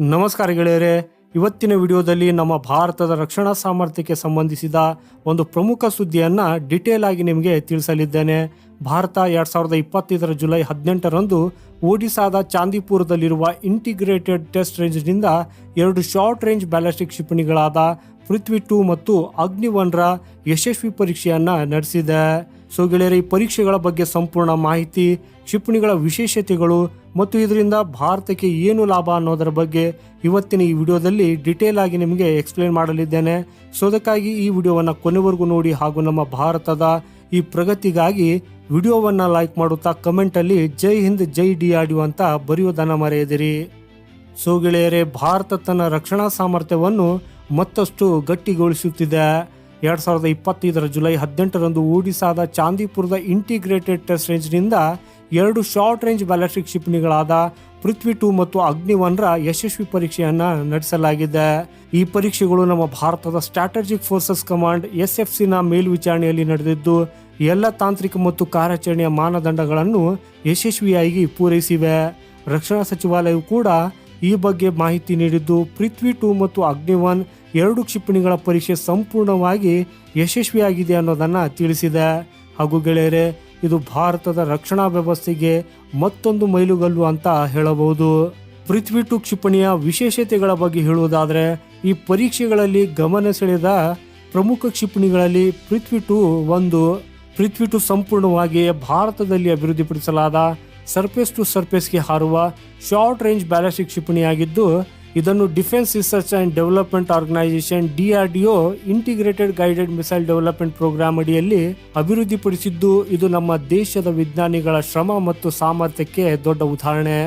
ನಮಸ್ಕಾರ ಗೆಳೆಯರೆ. ಇವತ್ತಿನ ವಿಡಿಯೋದಲ್ಲಿ ನಮ್ಮ ಭಾರತದ ರಕ್ಷಣಾ ಸಾಮರ್ಥ್ಯಕ್ಕೆ ಸಂಬಂಧಿಸಿದ ಒಂದು ಪ್ರಮುಖ ಸುದ್ದಿಯನ್ನು ಡಿಟೇಲ್ ಆಗಿ ನಿಮಗೆ ತಿಳಿಸಲಿದ್ದೇನೆ. ಭಾರತ ಎರಡ್ ಸಾವಿರದ ಇಪ್ಪತ್ತೈದರ ಜುಲೈ ಹದಿನೆಂಟರಂದು ಒಡಿಶಾದ ಚಾಂದಿಪುರದಲ್ಲಿರುವ ಇಂಟಿಗ್ರೇಟೆಡ್ ಟೆಸ್ಟ್ ರೇಂಜ್ನಿಂದ ಎರಡು ಶಾರ್ಟ್ ರೇಂಜ್ ಬ್ಯಾಲಿಸ್ಟಿಕ್ ಕ್ಷಿಪಣಿಗಳಾದ ಪೃಥ್ವಿ ಟು ಮತ್ತು ಅಗ್ನಿ ಒನ್ರ ಯಶಸ್ವಿ ಪರೀಕ್ಷೆಯನ್ನು ನಡೆಸಿದೆ. ಸೊ ಗೆಳೆಯರ, ಈ ಪರೀಕ್ಷೆಗಳ ಬಗ್ಗೆ ಸಂಪೂರ್ಣ ಮಾಹಿತಿ, ಕ್ಷಿಪಣಿಗಳ ವಿಶೇಷತೆಗಳು ಮತ್ತು ಇದರಿಂದ ಭಾರತಕ್ಕೆ ಏನು ಲಾಭ ಅನ್ನೋದರ ಬಗ್ಗೆ ಇವತ್ತಿನ ಈ ವಿಡಿಯೋದಲ್ಲಿ ಡಿಟೇಲ್ ಆಗಿ ನಿಮಗೆ ಎಕ್ಸ್ಪ್ಲೇನ್ ಮಾಡಲಿದ್ದೇನೆ. ಸೊ ಅದಕ್ಕಾಗಿ ಈ ವಿಡಿಯೋವನ್ನು ಕೊನೆವರೆಗೂ ನೋಡಿ ಹಾಗೂ ನಮ್ಮ ಭಾರತದ ಈ ಪ್ರಗತಿಗಾಗಿ ವಿಡಿಯೋವನ್ನು ಲೈಕ್ ಮಾಡುತ್ತಾ ಕಮೆಂಟಲ್ಲಿ ಜೈ ಹಿಂದ್, ಜೈ ಡಿ ಆಡಿಯೋ ಅಂತ ಬರೆಯುವುದನ್ನು ಮರೆಯದಿರಿ. ಸೊ ಗೆಳೆಯರೇ, ಭಾರತ ತನ್ನ ರಕ್ಷಣಾ ಸಾಮರ್ಥ್ಯವನ್ನು ಮತ್ತಷ್ಟು ಗಟ್ಟಿಗೊಳಿಸುತ್ತಿದೆ. ಎರಡ್ ಸಾವಿರದ ಇಪ್ಪತ್ತೈದರ ಜುಲೈ ಹದಿನೆಂಟರಂದು ಒಡಿಸಾದ ಚಾಂದಿಪುರದ ಇಂಟಿಗ್ರೇಟೆಡ್ ಟೆಸ್ಟ್ ರೇಂಜ್ನಿಂದ ಎರಡು ಶಾರ್ಟ್ ರೇಂಜ್ ಬ್ಯಾಲಿಸ್ಟಿಕ್ ಕ್ಷಿಪಣಿಗಳಾದ ಪೃಥ್ವಿ ಟು ಮತ್ತು ಅಗ್ನಿ ಒನ್ರ ಯಶಸ್ವಿ ಪರೀಕ್ಷೆಯನ್ನು ನಡೆಸಲಾಗಿದೆ. ಈ ಪರೀಕ್ಷೆಗಳು ನಮ್ಮ ಭಾರತದ strategic forces command S F ಸಿನ ಮೇಲ್ವಿಚಾರಣೆಯಲ್ಲಿ ನಡೆದಿದ್ದು, ಎಲ್ಲ ತಾಂತ್ರಿಕ ಮತ್ತು ಕಾರ್ಯಾಚರಣೆಯ ಮಾನದಂಡಗಳನ್ನು ಯಶಸ್ವಿಯಾಗಿ ಪೂರೈಸಿವೆ. ರಕ್ಷಣಾ ಸಚಿವಾಲಯವು ಕೂಡ ಈ ಬಗ್ಗೆ ಮಾಹಿತಿ ನೀಡಿದ್ದು ಪೃಥ್ವಿ ಟೂ ಮತ್ತು ಅಗ್ನಿ ಒನ್ ಎರಡು ಕ್ಷಿಪಣಿಗಳ ಪರೀಕ್ಷೆ ಸಂಪೂರ್ಣವಾಗಿ ಯಶಸ್ವಿಯಾಗಿದೆ ಅನ್ನೋದನ್ನ ತಿಳಿಸಿದೆ. ಹಾಗೂ ಗೆಳೆಯರೆ, ಇದು ಭಾರತದ ರಕ್ಷಣಾ ವ್ಯವಸ್ಥೆಗೆ ಮತ್ತೊಂದು ಮೈಲುಗಲ್ಲು ಅಂತ ಹೇಳಬಹುದು. ಪೃಥ್ವಿ ಟು ಕ್ಷಿಪಣಿಯ ವಿಶೇಷತೆಗಳ ಬಗ್ಗೆ ಹೇಳುವುದಾದರೆ, ಈ ಪರೀಕ್ಷೆಗಳಲ್ಲಿ ಗಮನ ಸೆಳೆದ ಪ್ರಮುಖ ಕ್ಷಿಪಣಿಗಳಲ್ಲಿ ಪೃಥ್ವಿ ಟು ಒಂದು. ಪೃಥ್ವಿ ಟು ಸಂಪೂರ್ಣವಾಗಿ ಭಾರತದಲ್ಲಿ ಅಭಿವೃದ್ಧಿಪಡಿಸಲಾದ ಸರ್ಫೇಸ್ ಟು ಸರ್ಫೇಸ್ಗೆ ಹಾರುವ ಶಾರ್ಟ್ ರೇಂಜ್ ಬ್ಯಾಲಿಸ್ಟಿಕ್ ಕ್ಷಿಪಣಿಯಾಗಿದ್ದು, ಇದನ್ನು defence research and development organisation DRDO integrated guided missile development programme ಅಡಿಯಲ್ಲಿ ಅಭಿವೃದ್ಧಿಪಡಿಸಿದ್ದು, ಇದು ನಮ್ಮ ದೇಶದ ವಿಜ್ಞಾನಿಗಳ ಶ್ರಮ ಮತ್ತು ಸಾಮರ್ಥ್ಯಕ್ಕೆ ದೊಡ್ಡ ಉದಾಹರಣೆ.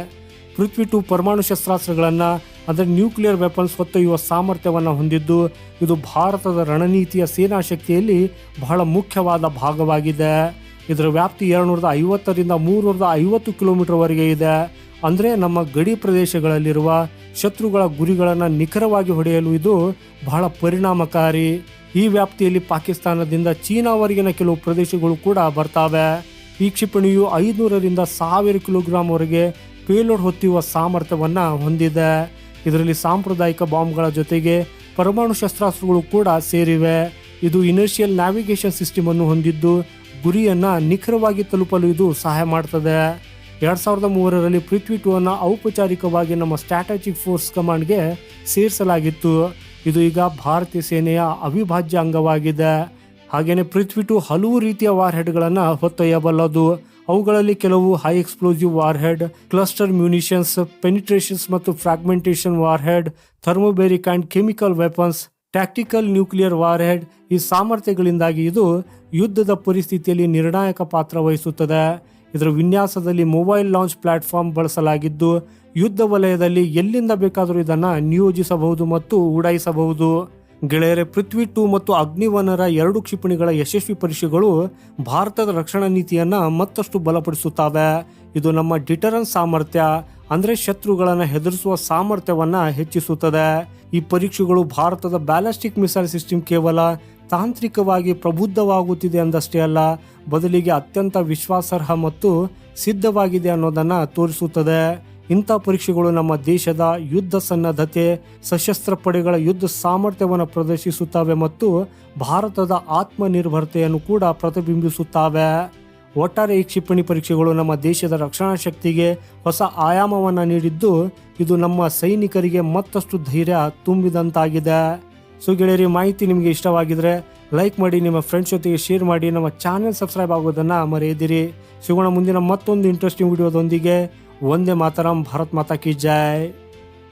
ಪೃಥ್ವಿ ಟು ಪರಮಾಣು ಶಸ್ತ್ರಾಸ್ತ್ರಗಳನ್ನು, ಅಂದರೆ ನ್ಯೂಕ್ಲಿಯರ್ ವೆಪನ್ಸ್ ಹೊತ್ತೊಯ್ಯುವ ಸಾಮರ್ಥ್ಯವನ್ನು ಹೊಂದಿದ್ದು, ಇದು ಭಾರತದ ರಣನೀತಿಯ ಸೇನಾ ಶಕ್ತಿಯಲ್ಲಿ ಬಹಳ ಮುಖ್ಯವಾದ ಭಾಗವಾಗಿದೆ. ಇದರ ವ್ಯಾಪ್ತಿ ಎರಡ್ನೂರದ ಐವತ್ತರಿಂದ ಮೂರ್ನೂರದ ಐವತ್ತು ಕಿಲೋಮೀಟರ್ವರೆಗೆ ಇದೆ. ಅಂದರೆ ನಮ್ಮ ಗಡಿ ಪ್ರದೇಶಗಳಲ್ಲಿರುವ ಶತ್ರುಗಳ ಗುರಿಗಳನ್ನು ನಿಖರವಾಗಿ ಹೊಡೆಯಲು ಇದು ಬಹಳ ಪರಿಣಾಮಕಾರಿ. ಈ ವ್ಯಾಪ್ತಿಯಲ್ಲಿ ಪಾಕಿಸ್ತಾನದಿಂದ ಚೀನಾವರೆಗಿನ ಕೆಲವು ಪ್ರದೇಶಗಳು ಕೂಡ ಬರ್ತಾವೆ. ಈ ಕ್ಷಿಪಣಿಯು ಐದುನೂರರಿಂದ ಸಾವಿರ ಕಿಲೋಗ್ರಾಂವರೆಗೆ ಪೇಲೋಡ್ ಹೊತ್ತಿರುವ ಸಾಮರ್ಥ್ಯವನ್ನು ಹೊಂದಿದೆ. ಇದರಲ್ಲಿ ಸಾಂಪ್ರದಾಯಿಕ ಬಾಂಬ್ಗಳ ಜೊತೆಗೆ ಪರಮಾಣು ಶಸ್ತ್ರಾಸ್ತ್ರಗಳು ಕೂಡ ಸೇರಿವೆ. ಇದು ಇನರ್ಷಿಯಲ್ ನ್ಯಾವಿಗೇಷನ್ ಸಿಸ್ಟಮ್ ಅನ್ನು ಹೊಂದಿದ್ದು ಗುರಿಯನ್ನ ನಿಖರವಾಗಿ ತಲುಪಲು ಇದು ಸಹಾಯ ಮಾಡ್ತದೆ. ಎರಡು ಸಾವಿರದ ಮೂರರಲ್ಲಿ ಪೃಥ್ವಿ ಟೂ ಅನ್ನು ಔಪಚಾರಿಕವಾಗಿ ನಮ್ಮ ಸ್ಟ್ರಾಟಜಿಕ್ ಫೋರ್ಸ್ ಕಮಾಂಡ್ಗೆ ಸೇರಿಸಲಾಗಿತ್ತು. ಇದು ಈಗ ಭಾರತೀಯ ಸೇನೆಯ ಅವಿಭಾಜ್ಯ ಅಂಗವಾಗಿದೆ. ಹಾಗೆಯೇ ಪೃಥ್ವಿ ಟು ಹಲವು ರೀತಿಯ ವಾರ್ ಹೆಡ್ಗಳನ್ನು ಹೊತ್ತೊಯ್ಯಬಲ್ಲದು. ಅವುಗಳಲ್ಲಿ ಕೆಲವು high explosive warhead cluster munitions penetrations ಮತ್ತು fragmentation warhead thermobaric and chemical weapons tactical nuclear warhead ಈ ಸಾಮರ್ಥ್ಯಗಳಿಂದಾಗಿ ಇದು ಯುದ್ಧದ ಪರಿಸ್ಥಿತಿಯಲ್ಲಿ ನಿರ್ಣಾಯಕ ಪಾತ್ರ ವಹಿಸುತ್ತದೆ. ಇದರ ವಿನ್ಯಾಸದಲ್ಲಿ ಮೊಬೈಲ್ ಲಾಂಚ್ ಪ್ಲಾಟ್ಫಾರ್ಮ್ ಬಳಸಲಾಗಿದ್ದು, ಯುದ್ಧ ವಲಯದಲ್ಲಿ ಎಲ್ಲಿಂದ ಬೇಕಾದರೂ ಇದನ್ನು ನಿಯೋಜಿಸಬಹುದು ಮತ್ತು ಉಡಾಯಿಸಬಹುದು. ಗೆಳೆಯರೆ, ಪೃಥ್ವಿ ಟೂ ಮತ್ತು ಅಗ್ನಿವನರ ಎರಡು ಕ್ಷಿಪಣಿಗಳ ಯಶಸ್ವಿ ಪರೀಕ್ಷೆಗಳು ಭಾರತದ ರಕ್ಷಣಾ ನೀತಿಯನ್ನು ಮತ್ತಷ್ಟು ಬಲಪಡಿಸುತ್ತವೆ. ಇದು ನಮ್ಮ ಡಿಟರೆನ್ಸ್ ಸಾಮರ್ಥ್ಯ. ಅಂದ್ರೆ ಶತ್ರುಗಳನ್ನು ಹೆದರಿಸುವ ಸಾಮರ್ಥ್ಯವನ್ನ ಹೆಚ್ಚಿಸುತ್ತದೆ. ಈ ಪರೀಕ್ಷೆಗಳು ಭಾರತದ ಬ್ಯಾಲಿಸ್ಟಿಕ್ ಮಿಸೈಲ್ ಸಿಸ್ಟಮ್ ಕೇವಲ ತಾಂತ್ರಿಕವಾಗಿ ಪ್ರಬುದ್ಧವಾಗುತ್ತಿದೆ ಅಂದಷ್ಟೇ ಅಲ್ಲ, ಬದಲಿಗೆ ಅತ್ಯಂತ ವಿಶ್ವಾಸಾರ್ಹ ಮತ್ತು ಸಿದ್ಧವಾಗಿದೆ ಅನ್ನೋದನ್ನ ತೋರಿಸುತ್ತದೆ. ಇಂಥ ಪರೀಕ್ಷೆಗಳು ನಮ್ಮ ದೇಶದ ಯುದ್ಧ ಸನ್ನದ್ಧತೆ, ಸಶಸ್ತ್ರ ಪಡೆಗಳ ಯುದ್ಧ ಸಾಮರ್ಥ್ಯವನ್ನು ಪ್ರದರ್ಶಿಸುತ್ತವೆ ಮತ್ತು ಭಾರತದ ಆತ್ಮನಿರ್ಭರತೆಯನ್ನು ಕೂಡ ಪ್ರತಿಬಿಂಬಿಸುತ್ತವೆ. ಒಟ್ಟಾರೆ ಈ ಕ್ಷಿಪಣಿ ಪರೀಕ್ಷೆಗಳು ನಮ್ಮ ದೇಶದ ರಕ್ಷಣಾ ಶಕ್ತಿಗೆ ಹೊಸ ಆಯಾಮವನ್ನು ನೀಡಿದ್ದು, ಇದು ನಮ್ಮ ಸೈನಿಕರಿಗೆ ಮತ್ತಷ್ಟು ಧೈರ್ಯ ತುಂಬಿದಂತಾಗಿದೆ. ಸೊ ಗೆಳೆಯರಿ ಮಾಹಿತಿ ನಿಮಗೆ ಇಷ್ಟವಾಗಿದ್ರೆ ಲೈಕ್ ಮಾಡಿ, ನಿಮ್ಮ ಫ್ರೆಂಡ್ಸ್ ಜೊತೆಗೆ ಶೇರ್ ಮಾಡಿ, ನಮ್ಮ ಚಾನೆಲ್ ಸಬ್ಸ್ಕ್ರೈಬ್ ಆಗೋದನ್ನು ಮರೆಯದಿರಿ. ಸಿಗೋಣ ಮುಂದಿನ ಮತ್ತೊಂದು ಇಂಟ್ರೆಸ್ಟಿಂಗ್ ವಿಡಿಯೋದೊಂದಿಗೆ ಒಂದೇ ಮಾತರಂ, ಭಾರತ್ ಮಾತಾ ಕಿ ಜೈ.